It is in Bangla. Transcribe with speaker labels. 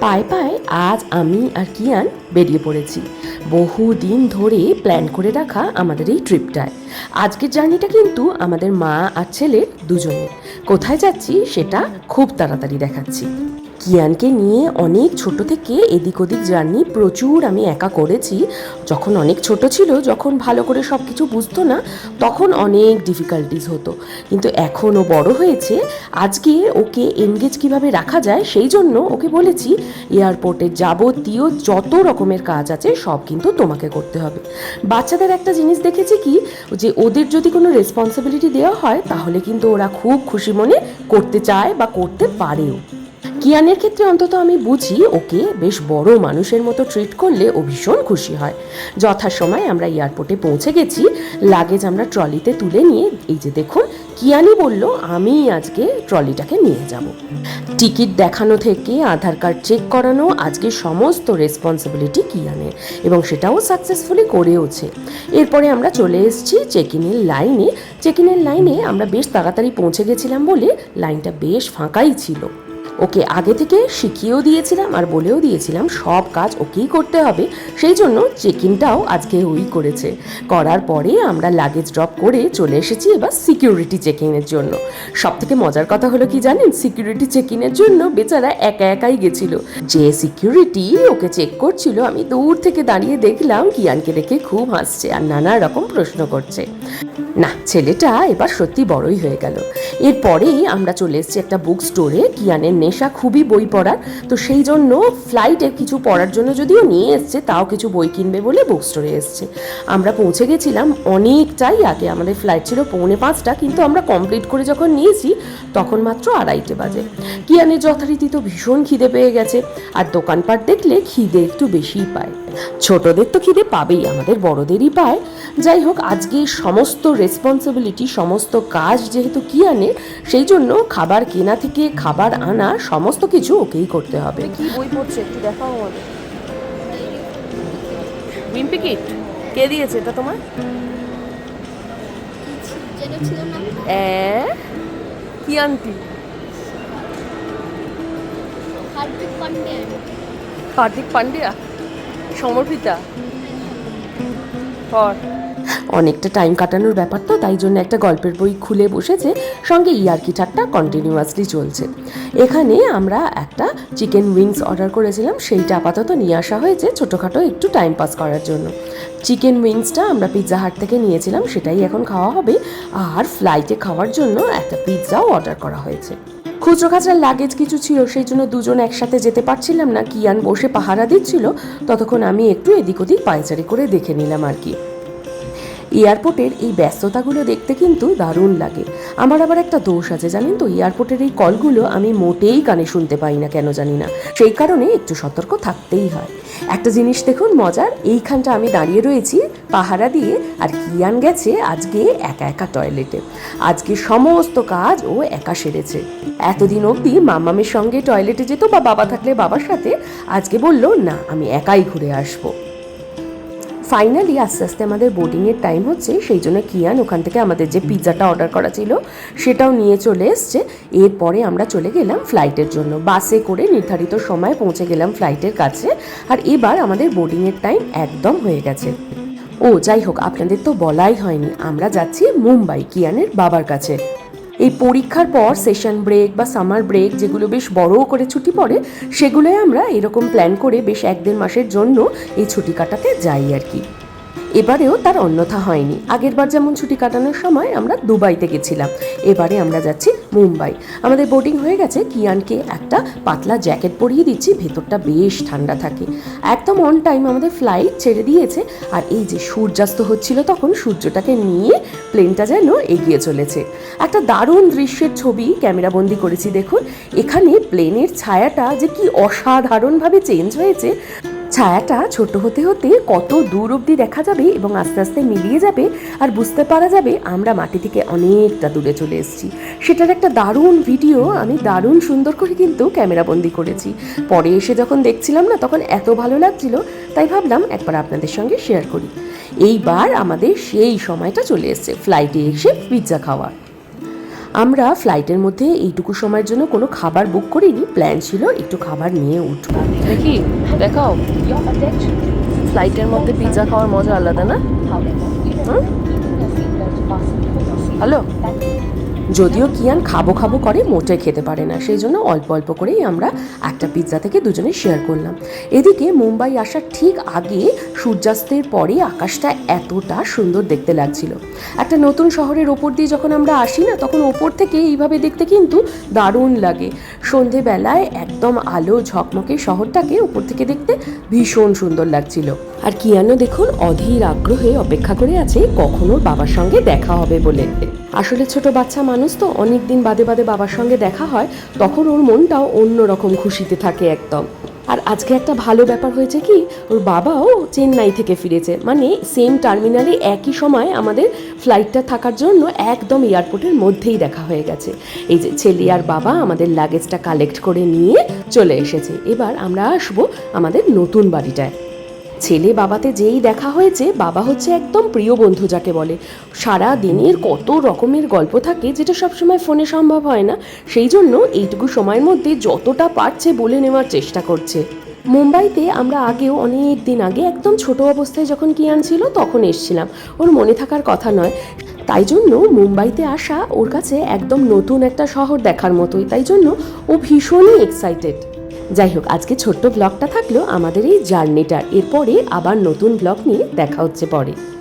Speaker 1: পায়ে পায় আজ আমি আর কিয়ান বেরিয়ে পড়েছি। বহু দিন ধরে প্ল্যান করে রাখা আমাদের এই ট্রিপটায় আজকের জার্নিটা কিন্তু আমাদের মা আর ছেলে দুজনের। কোথায় যাচ্ছি সেটা খুব তাড়াতাড়ি দেখাচ্ছি। কিয়ানকে নিয়ে অনেক ছোট থেকে এদিক ওদিক জার্নি প্রচুর আমি একা করেছি। যখন অনেক ছোট ছিল, যখন ভালো করে সব কিছু বুঝতো না, তখন অনেক ডিফিকাল্টিস হতো। কিন্তু এখন ও বড় হয়েছে, আজকে ওকে এনগেজ কীভাবে রাখা যায় সেই জন্য ওকে বলেছি এয়ারপোর্টের যাবতীয় যত রকমের কাজ আছে, সব কিন্তু তোমাকে করতে হবে। বাচ্চাদের একটা জিনিস দেখেছি কি, যে ওদের যদি কোনো রেসপন্সিবিলিটি দেওয়া হয়, তাহলে কিন্তু ওরা খুব খুশি মনে করতে চায় বা করতে পারেও। কিয়ানের ক্ষেত্রে অন্তত আমি বুঝি ওকে বেশ বড় মানুষের মতো ট্রিট করলে ও ভীষণ খুশি হয়। যথাসময় আমরা এয়ারপোর্টে পৌঁছে গেছি লাগেজ আমরা ট্রলিতে তুলে নিয়ে, এই যে দেখুন, কিয়ানি বলল, আমি আজকে ট্রলিটাকে নিয়ে যাব। টিকিট দেখানো থেকে আধার কার্ড চেক করানো, আজকে সমস্ত রেসপন্সিবিলিটি কিয়ানের এবং সেটাও সাকসেসফুলি করেওছে এরপরে আমরা চলে এসেছি চেক ইনের লাইনে চেক ইনের লাইনে আমরা বেশ তাড়াতাড়ি পৌঁছে গেছিলাম বলে লাইনটা বেশ ফাঁকাই ছিল। ওকে আগে থেকে শিখিয়েও দিয়েছিলাম আর বলেও দিয়েছিলাম সব কাজ ওকেই করতে হবে। সেই জন্য চেক ইনটাও আজকে ওই করেছে। করার পরে আমরা লাগেজ ড্রপ করে চলে এসেছি এবার সিকিউরিটি চেকিংয়ের জন্য। সব থেকে মজার কথা হলো কি জানেন? সিকিউরিটি চেকিংয়ের জন্য বেচারা একা একাই গেছিল। যে সিকিউরিটি ওকে চেক করছিল, আমি দূর থেকে দাঁড়িয়ে দেখলাম, কিয়ানকে দেখে খুব হাসছে আর নানা রকম প্রশ্ন করছে। না, ছেলেটা এবার সত্যি বড়ই হয়ে গেল। এরপরেই আমরা চলে এসেছি একটা বুক স্টোরে কিয়ানের নেশা খুবই বই পড়ার, তো সেই জন্য ফ্লাইটে কিছু পড়ার জন্য যদিও নিয়ে এসছে, তাও কিছু বই কিনবে বলে বুক স্টোরে এসছে। আমরা পৌঁছে গেছিলাম অনেকটাই আগে, আমাদের ফ্লাইট ছিল পৌনে পাঁচটা, কিন্তু আমরা কমপ্লিট করে যখন নিয়েছি, তখন মাত্র আড়াইটে বাজে। কিয়ানের যথারীতি তো ভীষণ খিদে পেয়ে গেছে, আর দোকানপাট দেখলে খিদে একটু বেশিই পায়। ছোটদের তো খিদে পাবেই, আমাদের বড়দেরই পায়। যাই হোক, আজকে সমস্ত রেসপন্সিবিলিটি সমস্ত কাজ যেহেতু কিয়ানের, সেই জন্য খাবার কেনা থেকে খাবার আনা সমস্ত কিছু ওকেই করতে হবে। কি বই পড়ছে একটু দেখাও আমাদের। উইম্পিকিট কে? দিয়েছে এটা তোমার? কি আন্টি?
Speaker 2: হার্দিক পান্ডিয়া
Speaker 1: হার্দিক পান্ডিয়া? সমর্পিতা? পর। অনেকটা টাইম কাটানোর ব্যাপার তো, তাই জন্য একটা গল্পের বই খুলে বসেছে, সঙ্গে ইয়ার্কি ঠাট্টা কন্টিনিউয়াসলি চলছে। এখানে আমরা একটা চিকেন উইংস অর্ডার করেছিলাম, সেইটা আপাতত নিয়ে আসা হয়েছে ছোটোখাটো একটু টাইম পাস করার জন্য। চিকেন উইংসটা আমরা পিৎজা হাট থেকে নিয়েছিলাম, সেটাই এখন খাওয়া হবে। আর ফ্লাইটে খাওয়ার জন্য একটা পিৎজাও অর্ডার করা হয়েছে। খুচরো খাচরার লাগেজ কিছু ছিল, সেই জন্য দুজন একসাথে যেতে পারছিলাম না, কিয়ান বসে পাহারা দিচ্ছিল, ততক্ষণ আমি একটু এদিক ওদিক পায়চারি করে দেখে নিলাম আর কি। এয়ারপোর্টের এই ব্যস্ততাগুলো দেখতে কিন্তু দারুণ লাগে। আমার আবার একটা দোষ আছে, জানেন তো? এয়ারপোর্টের এই কলগুলো আমি মোটেই কানে শুনতে পাই না, কেন জানি না। সেই কারণে একটু সতর্ক থাকতেই হয়। একটা জিনিস দেখুন মজার, এইখানটা আমি দাঁড়িয়ে রয়েছি পাহারা দিয়ে, আর কিয়ান গেছে আজকে একা একা টয়লেটে। আজকে সমস্ত কাজ ও একা সেরেছে। এতদিন অবধি মামামের সঙ্গে টয়লেটে যেত বা বাবা থাকলে বাবার সাথে, আজকে বলল, না, আমি একাই ঘুরে আসব। ফাইনালি আস্তে আস্তে আমাদের বোর্ডিংয়ের টাইম হচ্ছে, সেই জন্য কিয়ান ওখান থেকে আমাদের যে পিৎজাটা অর্ডার করা ছিল, সেটাও নিয়ে চলে এসছে। এরপরে আমরা চলে গেলাম ফ্লাইটের জন্য। বাসে করে নির্ধারিত সময় পৌঁছে গেলাম ফ্লাইটের কাছে। আর এবার আমাদের বোর্ডিংয়ের টাইম একদম হয়ে গেছে। ও, যাই হোক, আপনাদের তো বলাই হয়নি। আমরা যাচ্ছি মুম্বাই কিয়ানের বাবার কাছে। এই পরীক্ষার পর সেশন ব্রেক বা সামার ব্রেক যেগুলো বেশ বড়ও করে ছুটি পড়ে সেগুলোই আমরা এরকম প্ল্যান করে বেশ এক দেড় মাসের জন্য এই ছুটি কাটাতে যাই আর কি। এবারেও তার অন্যথা হয়নি। আগেরবার যেমন ছুটি কাটানোর সময় আমরা দুবাইতে গেছিলাম। এবারে আমরা যাচ্ছি মুম্বাই। আমাদের বোর্ডিং হয়ে গেছে, কিয়ানকে একটা পাতলা জ্যাকেট পরিয়ে দিচ্ছি, ভেতরটা বেশ ঠান্ডা থাকে। একদম অন টাইম আমাদের ফ্লাইট ছেড়ে দিয়েছে, আর এই যে সূর্যাস্ত হচ্ছিল তখন সূর্যটাকে নিয়ে প্লেনটা যেন এগিয়ে চলেছে। একটা দারুণ দৃশ্যের ছবি ক্যামেরাবন্দি করেছি দেখুন। এখানে প্লেনের ছায়াটা যে কি অসাধারণভাবে চেঞ্জ হয়েছে ছায়াটা ছোট হতে হতে কত দূর অবধি দেখা যাবে এবং আস্তে আস্তে মিলিয়ে যাবে আর বুঝতে পারা যাবে আমরা মাটি থেকে অনেকটা দূরে চলে এসেছি। সেটার একটা দারুণ ভিডিও আমি দারুণ সুন্দর করে কিন্তু ক্যামেরাবন্দি করেছি। পরে এসে যখন দেখছিলাম না, তখন এত ভালো লাগছিল, তাই ভাবলাম একবার আপনাদের সঙ্গে শেয়ার করি। এইবার আমাদের সেই সময়টা চলে এসছে ফ্লাইটে এসে পিৎজা খাওয়ার। আমরা ফ্লাইটের মধ্যে এইটুকু সময়ের জন্য কোনো খাবার বুক করিনি প্ল্যান ছিল একটু খাবার নিয়ে উঠব।
Speaker 3: দেখি, দেখাও। ফ্লাইটের মধ্যে পিৎজা খাওয়ার মজা আলাদা না? হ্যালো
Speaker 1: যদিও কিয়ান খাব খাব করে মোটে খেতে পারে না, সেই জন্য অল্প অল্প করেই আমরা একটা পিৎজা থেকে দুজনে শেয়ার করলাম। এদিকে মুম্বাই আসার ঠিক আগে সূর্যাস্তের পরে আকাশটা এতটা সুন্দর দেখতে লাগছিল। একটা নতুন শহরের ওপর দিয়ে যখন আমরা আসি না, তখন ওপর থেকে এইভাবে দেখতে কিন্তু দারুণ লাগে। সন্ধেবেলায় একদম আলো ঝকমকে শহরটাকে উপর থেকে দেখতে ভীষণ সুন্দর লাগছিল। আর কিয়ানো দেখুন অধীর আগ্রহে অপেক্ষা করে আছে কখনো বাবার সঙ্গে দেখা হবে বলে। আসলে ছোট বাচ্চা মানুষ তো অনেক দিন বাদে বাদে বাবার সঙ্গে দেখা হয়, তখন ওর মনটাও অন্যরকম খুশিতে থাকে একদম। আর আজকে একটা ভালো ব্যাপার হয়েছে কি, ওর বাবাও চেন্নাই থেকে ফিরেছে। মানে সেম টার্মিনালে একই সময় আমাদের ফ্লাইটটা থাকার জন্য একদম এয়ারপোর্টের মধ্যেই দেখা হয়ে গেছে। এই যে ছেলে আর বাবা আমাদের লাগেজটা কালেক্ট করে নিয়ে চলে এসেছে। এবার আমরা আসব আমাদের নতুন বাড়িটায়। ছেলে বাবাতে যেই দেখা হয়েছে, বাবা হচ্ছে একদম প্রিয় বন্ধু যাকে বলে। সারা দিনের কত রকমের গল্প থাকে যেটা সবসময় ফোনে সম্ভব হয় না। সেই জন্য এইটুকু সময়ের মধ্যে যতটা পারছে বলে নেওয়ার চেষ্টা করছে। মুম্বাইতে আমরা আগেও অনেক দিন আগে একদম ছোট অবস্থায় যখন কিয়ান ছিল তখন এসছিলাম। ওর মনে থাকার কথা নয়। তাই জন্য মুম্বাইতে আসা ওর কাছে একদম নতুন একটা শহর দেখার মতোই। তাই জন্য ও ভীষণই এক্সাইটেড যাই হোক আজকে ছোট্ট ব্লগটা থাকল আমাদের এই জার্নিটার। এরপরে আবার নতুন ব্লগ নিয়ে দেখা হচ্ছে পরে।